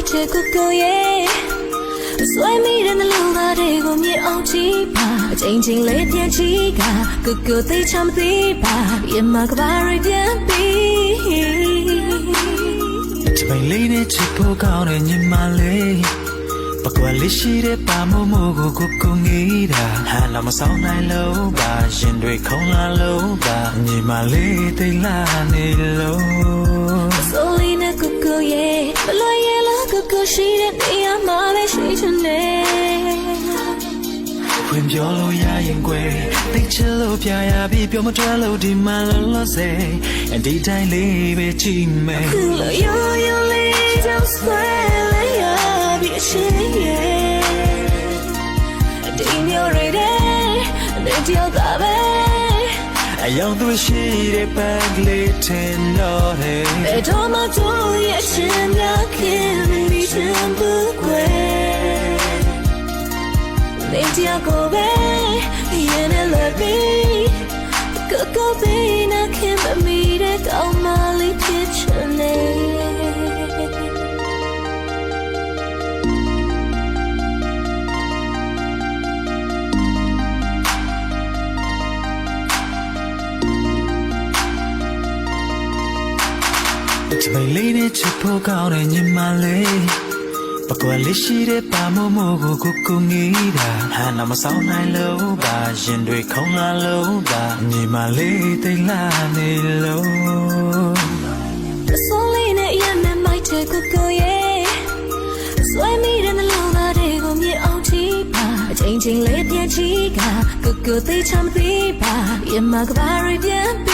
မိုက်တဲ့ကိုကိုရဲ့ဆွဲမိတဲ့နှလုံးသားတွေကိုမြင်အောင်ကြည့်ပါအချိန်ချင်းလေးပြန်ကြည့်ကကိုကိုသိချမ်းသိပါရင်မကဘာရပြန်ပြီးတပိန်လေးနဲ့ချစ်ဖို့ကောင်းတဲ့ညီမလေးပကွက်လေးရှိတဲ့ပါမို့မို့ကိုကိုကိုငေးတာဟန်လာမဆောင်နိုင်လို့ပါရင်တွေခုံလာလို့ပါညီမလေးတိတ်လာနေလို့ဆိုလီနဲ့ကိုကိုရဲ့ဘလို့ရဲ့လား ကိုကိုရှိတဲ့နေရာမှာပဲရှိချင်တယ်ခွင်ပြောလို့ရရင်ကွယ်တိတ်ချလို့ပြရပြီးပြောမထွက်လို့ဒီမှလောလောဆယ်အဒီတိုင်းလေးပဲကြည့်မယ်ခုလိုရိုးရိုးလေးကြောင့်ဆွဲလိုက်ရပြီးအချင်းရဲ့ဒီမျိုးရတဲ့တဲ့ကြောက်တာပဲ အယောင်သူရှိတဲ့ပန်းကလေးထင်တော့တယ်ဘယ်တော့မှတို့ရဲ့ရှင်များခင်ပြီးချင်ဘူးကွယ်နေကြကိုပဲရင်နဲ့လွယ်ပြီး တမိန်လေးနဲ့ချစ်ဖို့ကောင်းတဲ့ညီမလေးပကွက်လေးရှိတဲ့ပါမို့မို့ကိုကိုကိုငေးတာဟန်တော့မဆောင်နိုင်လို့ပါရင်တွေခုံလာလို့ပါညီမလေးတိတ်လာနေလို့ဆိုလေးနဲ့ရမ်းမိုက်တဲ့ကိုကိုရဲ့ဆွဲမိတဲ့နှလုံးသားတွေကိုမြင်အောင်ကြည့်ပါအချိန်ချင်းလေးပြန်ကြည့်ကကိုကိုသိချမ်းသိပါရင်မကဘာရပြန်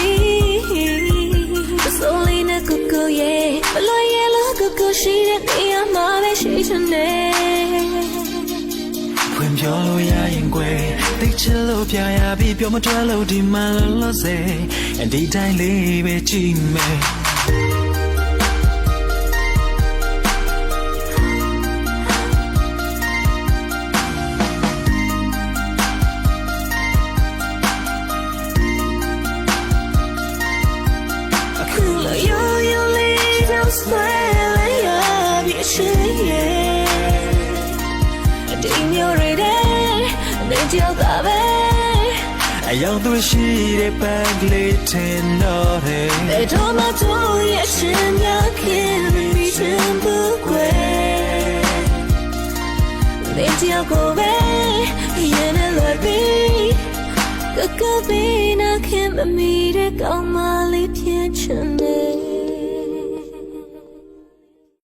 ချင်တယ်ခွင်ပြောလို့ရရင်ကွယ်တိတ်ချလို့ပြရပြီးပြောမထွက်လို့ဒီမှလောလောဆယ်အဒီတိုင်းလေးပဲကြည့်မယ် တဲ့ကြောက်တာပဲအယောင်သူရှိတဲ့ပန်းကလေးထင်တော့တယ်ဘယ်တော့မှတို့ရဲ့ရှင်များခင်ပြီးချင်ဘူးကွယ်နေကြောက်ကိုပဲရင်နဲ့လွယ်ပြီးကကပေးနာခင်မမီတဲ့ကောင်းမလေးဖြစ်ချင်တယ်